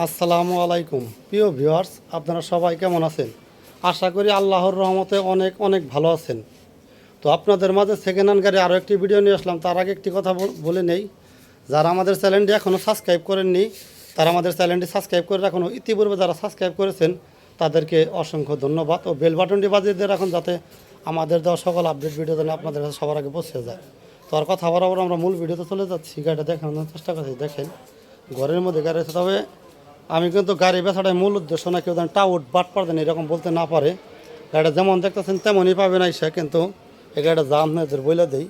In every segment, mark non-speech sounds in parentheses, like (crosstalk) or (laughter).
আসসালামু আলাইকুম। প্রিয় ভিউয়ার্স, আপনারা সবাই কেমন আছেন? আশা করি আল্লাহর রহমতে অনেক অনেক ভালো আছেন। তো আপনাদের মাঝে সেকেন্ড হ্যান্ড গাড়ি আরও একটি ভিডিও নিয়ে আসলাম। তার আগে একটি কথা বলে নেই। যারা আমাদের চ্যানেলটি এখনও সাবস্ক্রাইব করেননি, তারা আমাদের চ্যানেলটি সাবস্ক্রাইব করে রাখুন। ইতিপূর্বে যারা সাবস্ক্রাইব করেছেন, তাদেরকে অসংখ্য ধন্যবাদ। ও বেল বাটনটি বাজিয়ে দিয়ে রাখুন যাতে আমাদের দেওয়া সকল আপডেট ভিডিও যেন আপনাদের কাছে সবার আগে পৌঁছে যায়। তো আর কথা বরাবর আমরা মূল ভিডিওতে চলে যাচ্ছি। গাড়িটা দেখানোর চেষ্টা করছি। দেখেন, ঘরের মধ্যে গাড়ি তবে আমি কিন্তু গাড়ি বেচাটাই মূল উদ্দেশ্য না কেউ টাউট বাট পারতেন এরকম বলতে না পারে। গাড়িটা যেমন দেখতেছেন তেমনই পাবে না সে কিন্তু এই গাড়িটা জাম আপনাদের বইলে দেই।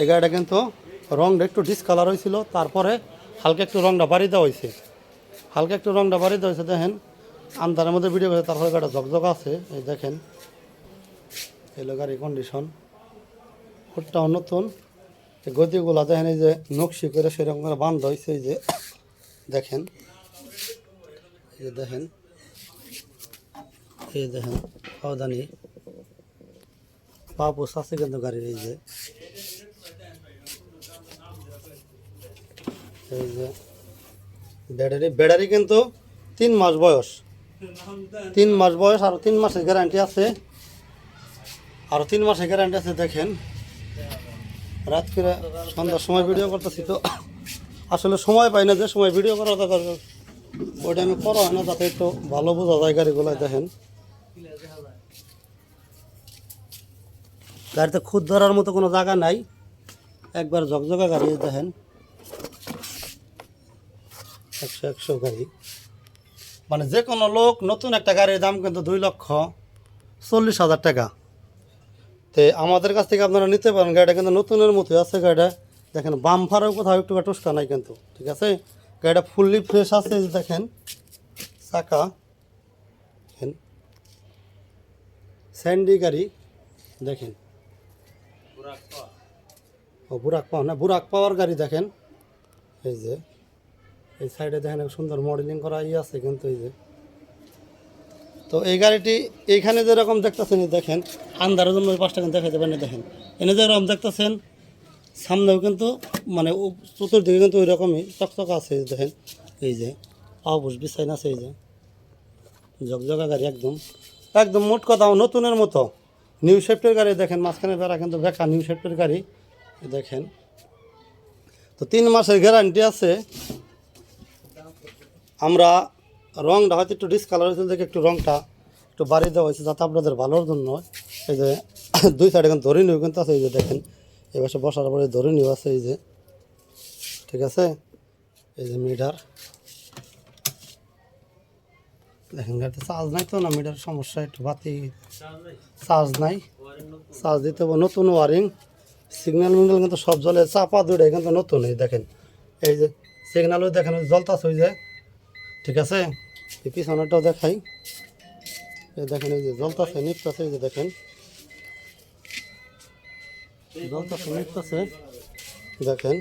এই গাড়িটা কিন্তু রংটা একটু ডিসকালার হয়েছিল, তারপরে হালকা একটু রংটা বাড়ি দেওয়া হয়েছে। হালকা একটু রংটা বাড়ি দেওয়া হয়েছে, দেখেন, আন্ধারের মধ্যে ভিডিও করে তারপরে গাড়িটা ঝকঝক আছে, এই দেখেন। এলো গাড়ির কন্ডিশন ফুটটাও নতুন। গতিগুলা দেখেন, এই যে নকশি করে সেরকম করে বান্ধ হয়েছে, এই যে দেখেন। এই দেখেন এই দেখেন পা পোষ আছে কিন্তু গাড়ির এই যে এই যে, ব্যাটারি ব্যাটারি কিন্তু তিন মাস বয়স। তিন মাস বয়স আর তিন মাসের গ্যারান্টি আছে। আর তিন মাসের গ্যারান্টি আছে, দেখেন। রাত করে সন্ধ্যার সময় ভিডিও করতেছি তো। আসলে সময় পাই না যে, সময় ভিডিও করা দরকার ওইটা আমি না একটু ভালো বোঝা যায় গাড়িগুলো, দেখেন। গাড়িতে খুদ ধরার মতো কোনো জায়গা নাই। একবার ঝকঝকা গাড়ি, দেখেন। একশো একশো গাড়ি। মানে যে কোনো লোক নতুন একটা গাড়ির দাম কিন্তু দুই লক্ষ চল্লিশ হাজার টাকা। তে আমাদের কাছ থেকে আপনারা নিতে পারেন, গাড়িটা কিন্তু নতুনের মতোই আছে গাড়িটা। দেখেন, বাম্পারও কোথাও একটু টুসকা নাই কিন্তু, ঠিক আছে? গাড়িটা ফুললি ফ্রেশ আছে দেখেন। চাকা। দেখেন। স্যান্ডি গাড়ি, দেখেন। ও বুরাক পাওয়া না বুরাক পাওয়ার গাড়ি, দেখেন। এই যে, এই সাইডে দেখেন সুন্দর মডেলিং করা ই আছে কিন্তু, এই যে। তো এই গাড়িটি এইখানে যেরকম দেখতেছেন দেখেন, আন্ধারের জন্য পাঁচটা কিন্তু দেখাতে পারেন দেখেন। এনে যেরকম দেখতেছেন সামনেও কিন্তু মানে চতুর্দিকে কিন্তু ওই রকমই চকচক আছে, দেখেন। এই যে অবুস বিছাইন আছে, এই যে। জগজগা গাড়ি একদম। একদম মোট কথা নতুনের মতো। নিউ শেফটের গাড়ি, দেখেন, মাঝখানে বেড়া কিন্তু বেকা নিউ শেফটের গাড়ি দেখেন। তো তিন মাসের গ্যারান্টি আছে। আমরা রংটা হয়তো একটু ডিসকালার হয়েছিল দেখে একটু রংটা একটু বাড়িয়ে দেওয়া হয়েছে, যাতে আপনাদের ভালোর জন্য। এই যে দুই সাইডে এখন ধরে নিও কিন্তু আছে, এই যে দেখেন। এই পাশে বসার পরে ধরে নিও আছে এই যে। ঠিক আছে? এই যে মিটার। দেখেন গাড়িতে চার্জ নাই তো না, মিটার সমস্যা, একটু বাতি চার্জ নাই। চার্জ দিতে হবে নতুন ওয়ারিং সিগন্যাল মিগন্যাল কিন্তু সব জলে চাপা দুটাই কিন্তু নতুন, এই দেখেন। এই যে সিগন্যালও দেখেন জলতাছে ওই যে। ঠিক আছে? এই পিছনেরটাও দেখাই। এই দেখেন, এই যে জলতাছে নিপতাছে এই যে দেখেন। জলতাছে নিপতাছে দেখেন।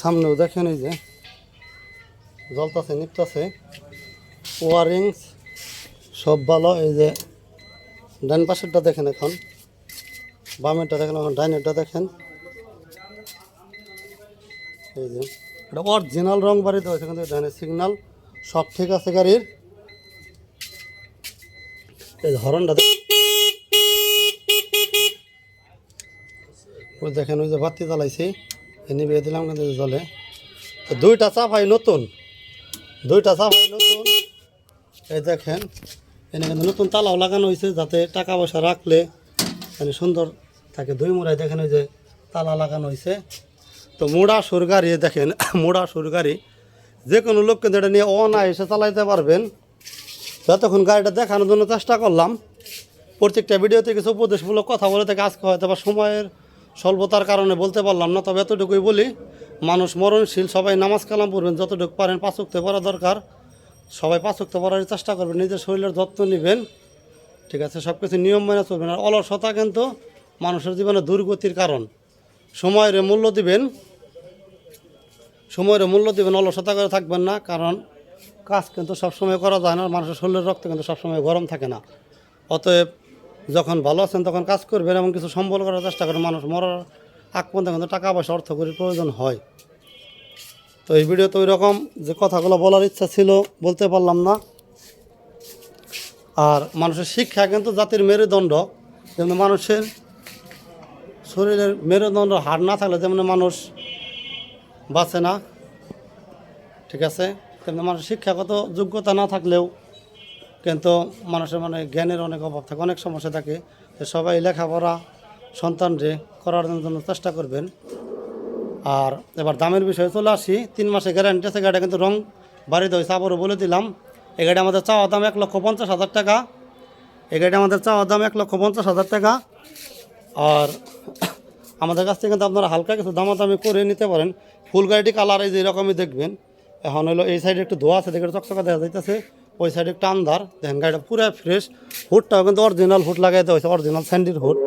সামনেও দেখেন এই যে জলতাছে নিপতাছে ওয়ারিং সব ভালো। এই যে ডান পাশেরটা দেখেন এখন। বামেরটা দেখেন এখন ডাইনেরটা দেখেন। এই যে, এটা অরিজিনাল রং বাড়িতে হয়েছে, কিন্তু ডাইনের সিগনাল সব ঠিক আছে গাড়ির। এই হরনটা ওই দেখেন, ওই যে বাতি জ্বালাইছি। নিভিয়ে দিলাম কিন্তু জলে। তো দুইটা চাপাই নতুন। দুইটা চাপাই নতুন। এই দেখেন, এনে কিন্তু নতুন তালাও লাগানো হয়েছে যাতে টাকা পয়সা রাখলে মানে সুন্দর থাকে। দুই মোড়ায় দেখেন, ওই যে তালা লাগানো হয়েছে তো মোড়া সুর গাড়ি দেখেন, (coughs) মোড়া সুর গাড়ি। যে কোনো লোক কিন্তু এটা নিয়ে অনায়াসে চালাইতে পারবেন। যতক্ষণ গাড়িটা দেখানোর জন্য চেষ্টা করলাম, প্রত্যেকটা ভিডিওতে কিছু উপদেশমূলক কথা বলে থেকে, আজকে হয়তো বা সময়ের স্বল্পতার কারণে বলতে পারলাম না, তবে এতটুকুই বলি, মানুষ মরণশীল, সবাই নামাজ কালাম পড়বেন, যতটুকু পারেন পাঁচক্তে পড়া দরকার। সবাই পাঁচক্তে পড়ার চেষ্টা করবেন, নিজের শরীরের যত্ন নেবেন, ঠিক আছে সব কিছু নিয়ম মেনে চলবেন। আর অলসতা কিন্তু মানুষের জীবনে দুর্গতির কারণ। সময়ের মূল্য দিবেন, সময়ের মূল্য দিবেন, অলসতা করে থাকবেন না, কারণ কাজ কিন্তু সবসময় করা যায় না মানুষের শরীরের রক্ত কিন্তু সবসময় গরম থাকে না। অতএব যখন ভালো আছেন তখন কাজ করবেন এবং কিছু সম্বল করার চেষ্টা করেন। মানুষ মরার আগ পর্যন্ত কিন্তু টাকা পয়সা, অর্থ করির প্রয়োজন হয়। তো এই ভিডিওতে ওই রকম যে কথাগুলো বলার ইচ্ছা ছিল, বলতে পারলাম না। আর মানুষের শিক্ষা কিন্তু জাতির মেরুদণ্ড। যেমন মানুষের শরীরের মেরুদণ্ড হাড় না থাকলে যেমন মানুষ বাঁচে না। ঠিক আছে? কিন্তু মানুষের শিক্ষাগত যোগ্যতা না থাকলেও কিন্তু মানুষের মানে জ্ঞানের অনেক অভাব থাকে, অনেক সমস্যা থাকে। সবাই লেখাপড়া সন্তান সন্তানরে করার জন্য চেষ্টা করবেন। আর এবার দামের বিষয়ে চলে আসি, তিন মাসে গ্যারান্টি আছে, গাড়িটা কিন্তু রং বাড়িতে হয়েছে, আবারও বলে দিলাম। এই গাড়ি আমাদের চাওয়া দাম এক লক্ষ পঞ্চাশ হাজার টাকা। এই গাড়ি আমাদের চাওয়া দাম এক লক্ষ পঞ্চাশ হাজার টাকা। আর আমাদের কাছ থেকে কিন্তু আপনারা হালকা কিছু দামাদামি করে নিতে পারেন। ফুল গাড়িটি কালার এই যে এরকমই দেখবেন। এখন হলো এই সাইডে একটু ধোয়া আছে, দেখে চকচকা দেখা যাইতেছে। ওই সাইডে একটু আন্ধার, দেখেন গাড়িটা পুরো ফ্রেশ হুডটাও কিন্তু অরিজিনাল হুড লাগাই দেওয়া হয়েছে অরিজিনাল স্যান্ডির হুড।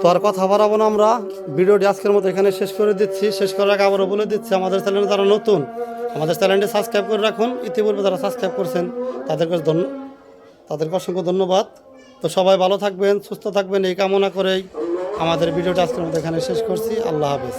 তো আর কথা বাড়াবো না আমরা। ভিডিওটি আজকের মতো এখানে শেষ করে দিচ্ছি। শেষ করার আগে আবারও বলে দিচ্ছি, আমাদের চ্যানেলে যারা নতুন, আমাদের চ্যানেলটি সাবস্ক্রাইব করে রাখুন। ইতিপূর্বে যারা সাবস্ক্রাইব করছেন তাদেরকে ধন্য তাদেরকে অসংখ্য ধন্যবাদ। তো সবাই ভালো থাকবেন, সুস্থ থাকবেন, এই কামনা করেই আমাদের ভিডিওটা আজকের মতো এখানে শেষ করছি। আল্লাহ হাফেজ।